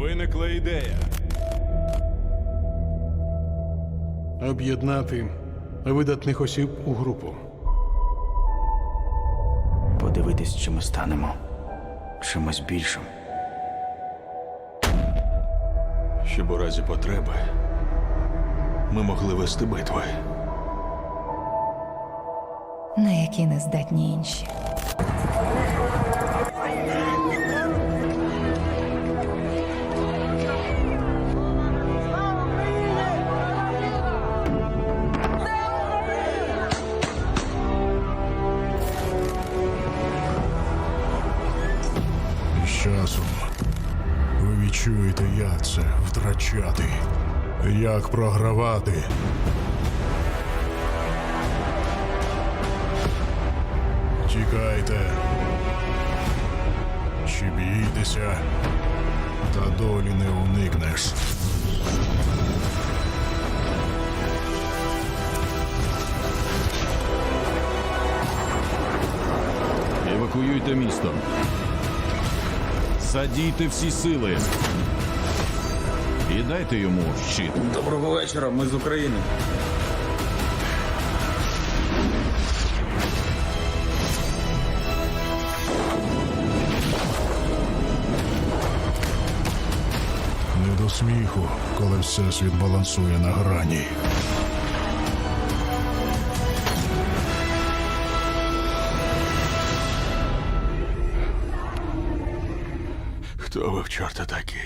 Виникла ідея. Об'єднати видатних осіб у групу. Подивитись, чи ми станемо чимось більшим. Щоб у разі потреби ми могли вести битви. на які не здатні інші. Часом ви відчуєте, як це втрачати, як програвати. Тікайте. Чи бійтеся, та долі не уникнеш. Евакуюйте місто. Садійте всі сили. І дайте йому щит. Доброго вечора, ми з України. Не до сміху, коли всесвіт балансує на грані. Хто ви в чорта такі?